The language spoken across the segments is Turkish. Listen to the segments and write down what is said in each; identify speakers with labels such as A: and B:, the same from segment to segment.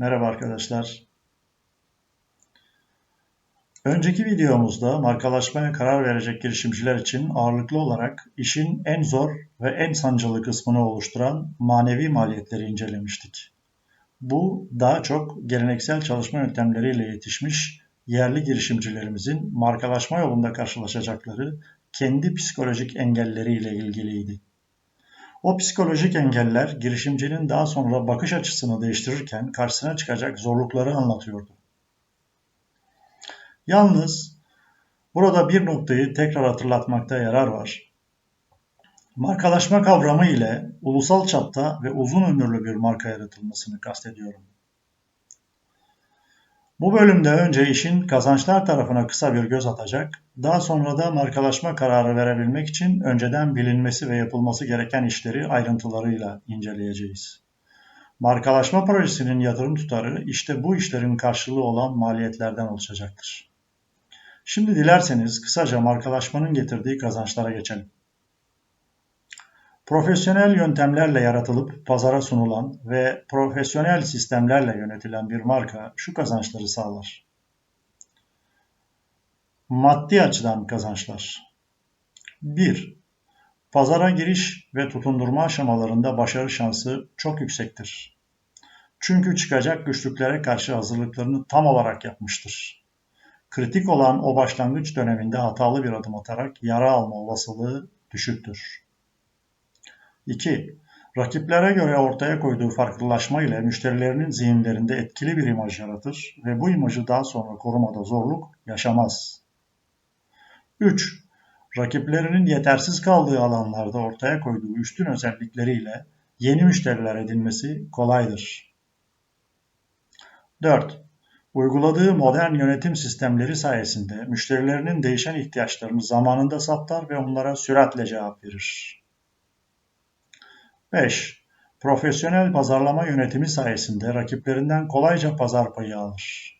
A: Merhaba arkadaşlar. Önceki videomuzda markalaşmaya karar verecek girişimciler için ağırlıklı olarak işin en zor ve en sancılı kısmını oluşturan manevi maliyetleri incelemiştik. Bu daha çok geleneksel çalışma yöntemleriyle yetişmiş yerli girişimcilerimizin markalaşma yolunda karşılaşacakları kendi psikolojik engelleriyle ilgiliydi. O psikolojik engeller girişimcinin daha sonra bakış açısını değiştirirken karşısına çıkacak zorlukları anlatıyordu. Yalnız burada bir noktayı tekrar hatırlatmakta yarar var. Markalaşma kavramı ile ulusal çapta ve uzun ömürlü bir marka yaratılmasını kastediyorum. Bu bölümde önce işin kazançlar tarafına kısa bir göz atacak, daha sonra da markalaşma kararı verebilmek için önceden bilinmesi ve yapılması gereken işleri ayrıntılarıyla inceleyeceğiz. Markalaşma projesinin yatırım tutarı işte bu işlerin karşılığı olan maliyetlerden oluşacaktır. Şimdi dilerseniz kısaca markalaşmanın getirdiği kazançlara geçelim. Profesyonel yöntemlerle yaratılıp pazara sunulan ve profesyonel sistemlerle yönetilen bir marka şu kazançları sağlar. Maddi açıdan kazançlar. 1. Pazara giriş ve tutundurma aşamalarında başarı şansı çok yüksektir. Çünkü çıkacak güçlüklere karşı hazırlıklarını tam olarak yapmıştır. Kritik olan o başlangıç döneminde hatalı bir adım atarak yara alma olasılığı düşüktür. 2. Rakiplere göre ortaya koyduğu farklılaşma ile müşterilerinin zihinlerinde etkili bir imaj yaratır ve bu imajı daha sonra korumada zorluk yaşamaz. 3. Rakiplerinin yetersiz kaldığı alanlarda ortaya koyduğu üstün özellikleriyle yeni müşteriler edinmesi kolaydır. 4. Uyguladığı modern yönetim sistemleri sayesinde müşterilerinin değişen ihtiyaçlarını zamanında saptar ve onlara süratle cevap verir. 5. Profesyonel pazarlama yönetimi sayesinde rakiplerinden kolayca pazar payı alır.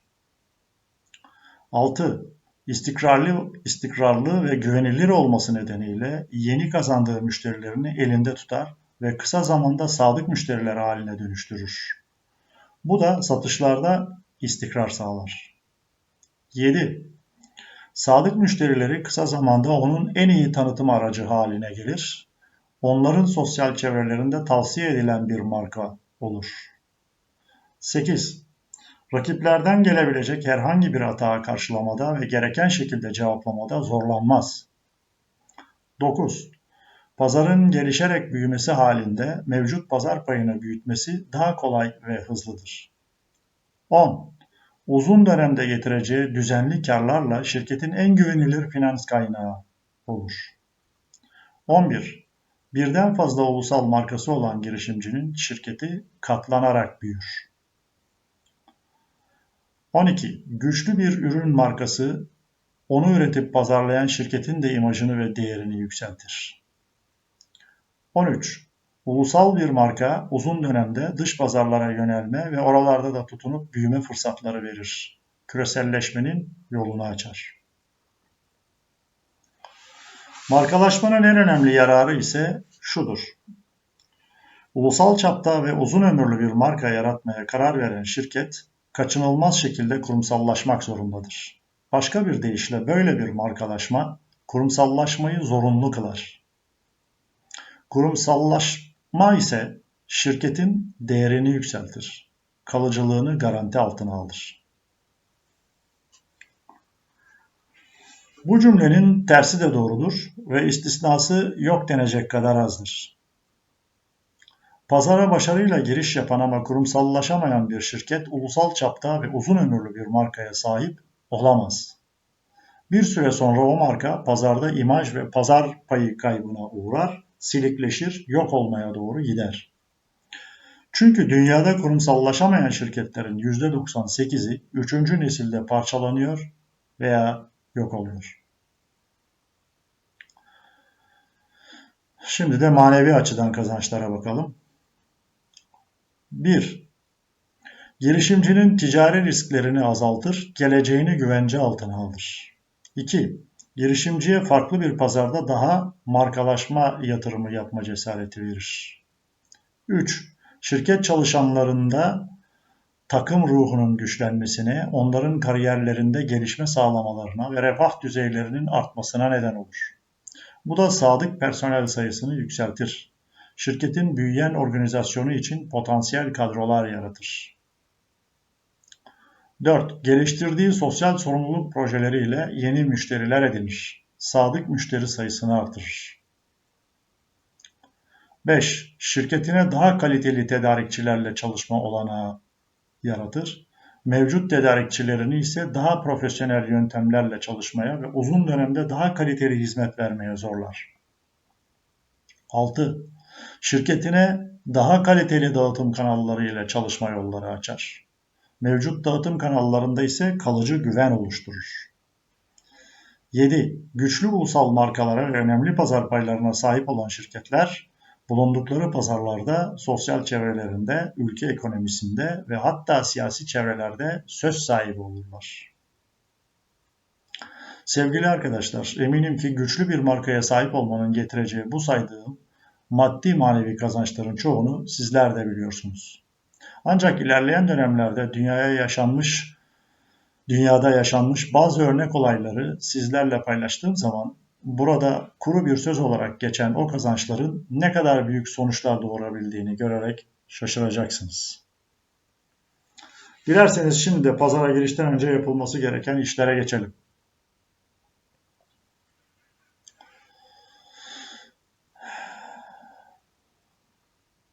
A: 6. İstikrarlı, istikrarlı ve güvenilir olması nedeniyle yeni kazandığı müşterilerini elinde tutar ve kısa zamanda sadık müşteriler haline dönüştürür. Bu da satışlarda istikrar sağlar. 7. Sadık müşterileri kısa zamanda onun en iyi tanıtım aracı haline gelir onların sosyal çevrelerinde tavsiye edilen bir marka olur. 8. Rakiplerden gelebilecek herhangi bir hata karşılamada ve gereken şekilde cevaplamada zorlanmaz. 9. Pazarın gelişerek büyümesi halinde mevcut pazar payını büyütmesi daha kolay ve hızlıdır. 10. Uzun dönemde getireceği düzenli karlarla şirketin en güvenilir finans kaynağı olur. 11 birden fazla ulusal markası olan girişimcinin şirketi katlanarak büyür. 12. Güçlü bir ürün markası onu üretip pazarlayan şirketin de imajını ve değerini yükseltir. 13. Ulusal bir marka uzun dönemde dış pazarlara yönelme ve oralarda da tutunup büyüme fırsatları verir. Küreselleşmenin yolunu açar. Markalaşmanın en önemli yararı ise şudur. Ulusal çapta ve uzun ömürlü bir marka yaratmaya karar veren şirket kaçınılmaz şekilde kurumsallaşmak zorundadır. Başka bir deyişle böyle bir markalaşma kurumsallaşmayı zorunlu kılar. Kurumsallaşma ise şirketin değerini yükseltir. Kalıcılığını garanti altına alır. Bu cümlenin tersi de doğrudur ve istisnası yok denecek kadar azdır. Pazara başarıyla giriş yapan ama kurumsallaşamayan bir şirket ulusal çapta ve uzun ömürlü bir markaya sahip olamaz. Bir süre sonra o marka pazarda imaj ve pazar payı kaybına uğrar, silikleşir, yok olmaya doğru gider. Çünkü dünyada kurumsallaşamayan şirketlerin %98'i 3. nesilde parçalanıyor veya yok oluyor. Şimdi de manevi açıdan kazançlara bakalım. 1. Girişimcinin ticari risklerini azaltır, geleceğini güvence altına alır. 2. Girişimciye farklı bir pazarda daha markalaşma yatırımı yapma cesareti verir. 3. Şirket çalışanlarında takım ruhunun güçlenmesine, onların kariyerlerinde gelişme sağlamalarına ve refah düzeylerinin artmasına neden olur. Bu da sadık personel sayısını yükseltir. Şirketin büyüyen organizasyonu için potansiyel kadrolar yaratır. 4. Geliştirdiği sosyal sorumluluk projeleriyle yeni müşteriler edinir. Sadık müşteri sayısını artırır. 5. Şirketine daha kaliteli tedarikçilerle çalışma olanağı yaratır. Mevcut tedarikçilerini ise daha profesyonel yöntemlerle çalışmaya ve uzun dönemde daha kaliteli hizmet vermeye zorlar. 6. Şirketine daha kaliteli dağıtım kanalları ile çalışma yolları açar. Mevcut dağıtım kanallarında ise kalıcı güven oluşturur. 7. Güçlü ulusal markalara ve önemli pazar paylarına sahip olan şirketler bulundukları pazarlarda, sosyal çevrelerinde, ülke ekonomisinde ve hatta siyasi çevrelerde söz sahibi olurlar. Sevgili arkadaşlar, eminim ki güçlü bir markaya sahip olmanın getireceği bu saydığım maddi manevi kazançların çoğunu sizler de biliyorsunuz. Ancak ilerleyen dönemlerde dünyaya yaşanmış, dünyada yaşanmış bazı örnek olayları sizlerle paylaştığım zaman burada kuru bir söz olarak geçen o kazançların ne kadar büyük sonuçlar doğurabildiğini görerek şaşıracaksınız. Dilerseniz şimdi de pazara girişten önce yapılması gereken işlere geçelim.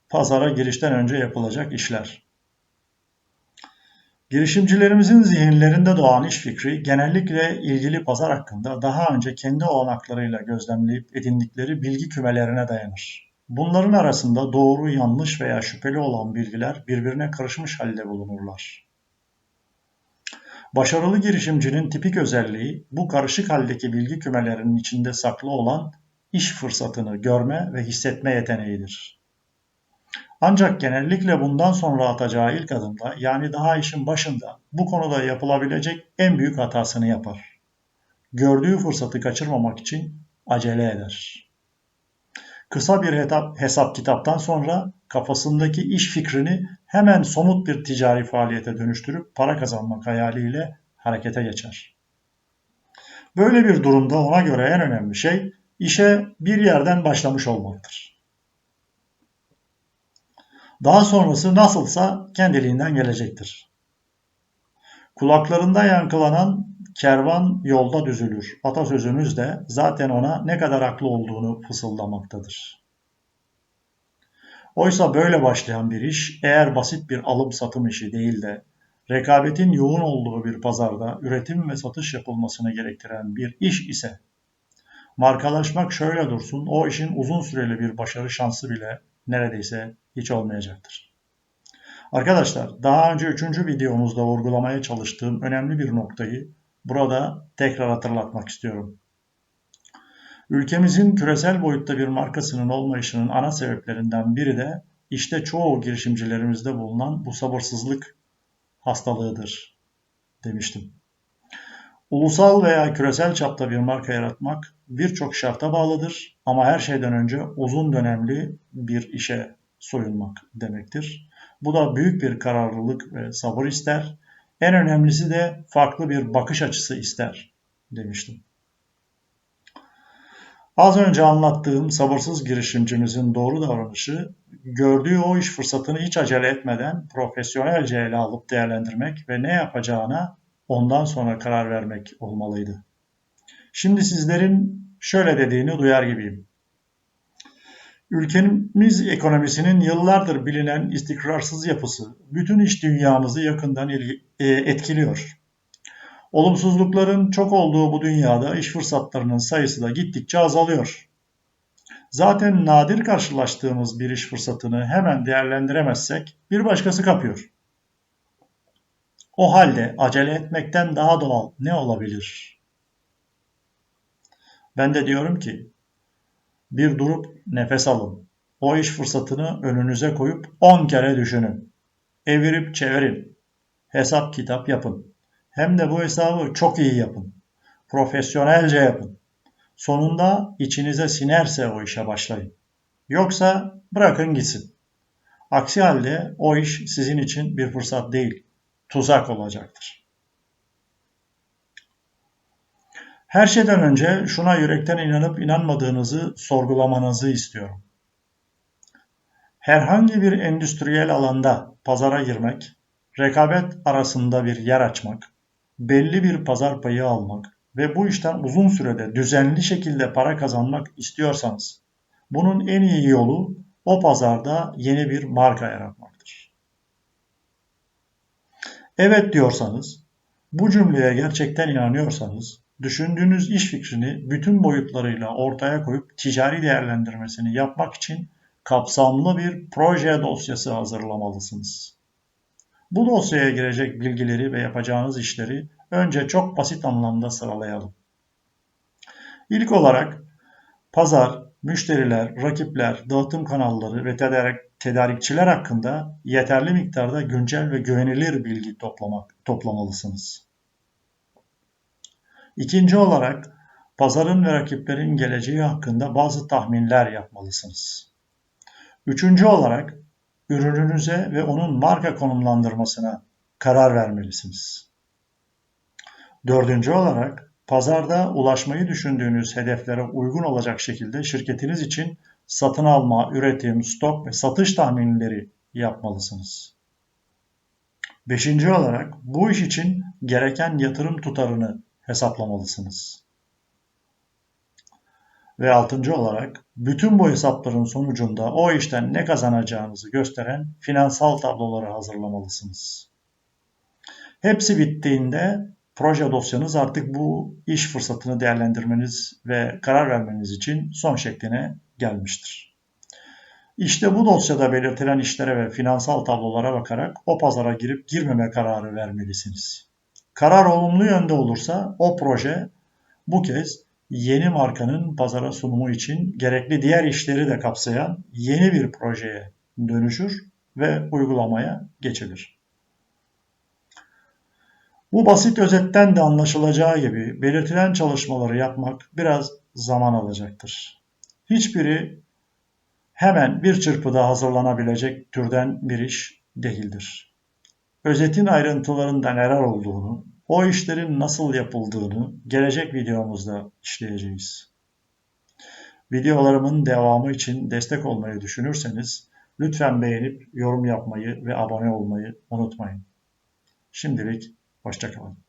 A: Pazara girişten önce yapılacak işler. Girişimcilerimizin zihinlerinde doğan iş fikri genellikle ilgili pazar hakkında daha önce kendi olanaklarıyla gözlemleyip edindikleri bilgi kümelerine dayanır. Bunların arasında doğru, yanlış veya şüpheli olan bilgiler birbirine karışmış halde bulunurlar. Başarılı girişimcinin tipik özelliği bu karışık haldeki bilgi kümelerinin içinde saklı olan iş fırsatını görme ve hissetme yeteneğidir. Ancak genellikle bundan sonra atacağı ilk adımda yani daha işin başında bu konuda yapılabilecek en büyük hatasını yapar. Gördüğü fırsatı kaçırmamak için acele eder. Kısa bir hesap, hesap kitaptan sonra kafasındaki iş fikrini hemen somut bir ticari faaliyete dönüştürüp para kazanmak hayaliyle harekete geçer. Böyle bir durumda ona göre en önemli şey işe bir yerden başlamış olmaktır. Daha sonrası nasılsa kendiliğinden gelecektir. Kulaklarında yankılanan kervan yolda düzülür. Atasözümüz de zaten ona ne kadar haklı olduğunu fısıldamaktadır. Oysa böyle başlayan bir iş eğer basit bir alım satım işi değil de rekabetin yoğun olduğu bir pazarda üretim ve satış yapılmasını gerektiren bir iş ise markalaşmak şöyle dursun o işin uzun süreli bir başarı şansı bile neredeyse hiç olmayacaktır. Arkadaşlar daha önce 3. videomuzda vurgulamaya çalıştığım önemli bir noktayı burada tekrar hatırlatmak istiyorum. Ülkemizin küresel boyutta bir markasının olmayışının ana sebeplerinden biri de işte çoğu girişimcilerimizde bulunan bu sabırsızlık hastalığıdır demiştim. Ulusal veya küresel çapta bir marka yaratmak birçok şarta bağlıdır ama her şeyden önce uzun dönemli bir işe soyunmak demektir. Bu da büyük bir kararlılık ve sabır ister. En önemlisi de farklı bir bakış açısı ister demiştim. Az önce anlattığım sabırsız girişimcimizin doğru davranışı, gördüğü o iş fırsatını hiç acele etmeden profesyonelce ele alıp değerlendirmek ve ne yapacağına ondan sonra karar vermek olmalıydı. Şimdi sizlerin şöyle dediğini duyar gibiyim. Ülkemiz ekonomisinin yıllardır bilinen istikrarsız yapısı bütün iş dünyamızı yakından e, etkiliyor. Olumsuzlukların çok olduğu bu dünyada iş fırsatlarının sayısı da gittikçe azalıyor. Zaten nadir karşılaştığımız bir iş fırsatını hemen değerlendiremezsek bir başkası kapıyor. O halde acele etmekten daha doğal ne olabilir? Ben de diyorum ki bir durup nefes alın. O iş fırsatını önünüze koyup 10 kere düşünün. Evirip çevirin. Hesap kitap yapın. Hem de bu hesabı çok iyi yapın. Profesyonelce yapın. Sonunda içinize sinerse o işe başlayın. Yoksa bırakın gitsin. Aksi halde o iş sizin için bir fırsat değil, tuzak olacaktır. Her şeyden önce şuna yürekten inanıp inanmadığınızı sorgulamanızı istiyorum. Herhangi bir endüstriyel alanda pazara girmek, rekabet arasında bir yer açmak, belli bir pazar payı almak ve bu işten uzun sürede düzenli şekilde para kazanmak istiyorsanız, bunun en iyi yolu o pazarda yeni bir marka yaratmaktır. Evet diyorsanız, bu cümleye gerçekten inanıyorsanız, düşündüğünüz iş fikrini bütün boyutlarıyla ortaya koyup ticari değerlendirmesini yapmak için kapsamlı bir proje dosyası hazırlamalısınız. Bu dosyaya girecek bilgileri ve yapacağınız işleri önce çok basit anlamda sıralayalım. İlk olarak pazar, müşteriler, rakipler, dağıtım kanalları ve tedarik, tedarikçiler hakkında yeterli miktarda güncel ve güvenilir bilgi toplamak, toplamalısınız. İkinci olarak pazarın ve rakiplerin geleceği hakkında bazı tahminler yapmalısınız. Üçüncü olarak ürününüze ve onun marka konumlandırmasına karar vermelisiniz. Dördüncü olarak pazarda ulaşmayı düşündüğünüz hedeflere uygun olacak şekilde şirketiniz için satın alma, üretim, stok ve satış tahminleri yapmalısınız. Beşinci olarak bu iş için gereken yatırım tutarını hesaplamalısınız. Ve altıncı olarak bütün bu hesapların sonucunda o işten ne kazanacağınızı gösteren finansal tabloları hazırlamalısınız. Hepsi bittiğinde proje dosyanız artık bu iş fırsatını değerlendirmeniz ve karar vermeniz için son şekline gelmiştir. İşte bu dosyada belirtilen işlere ve finansal tablolara bakarak o pazara girip girmeme kararı vermelisiniz. Karar olumlu yönde olursa o proje bu kez yeni markanın pazara sunumu için gerekli diğer işleri de kapsayan yeni bir projeye dönüşür ve uygulamaya geçilir. Bu basit özetten de anlaşılacağı gibi belirtilen çalışmaları yapmak biraz zaman alacaktır. Hiçbiri hemen bir çırpıda hazırlanabilecek türden bir iş değildir. Özetin ayrıntılarında neler olduğunu, o işlerin nasıl yapıldığını gelecek videomuzda işleyeceğiz. Videolarımın devamı için destek olmayı düşünürseniz lütfen beğenip yorum yapmayı ve abone olmayı unutmayın. Şimdilik hoşçakalın.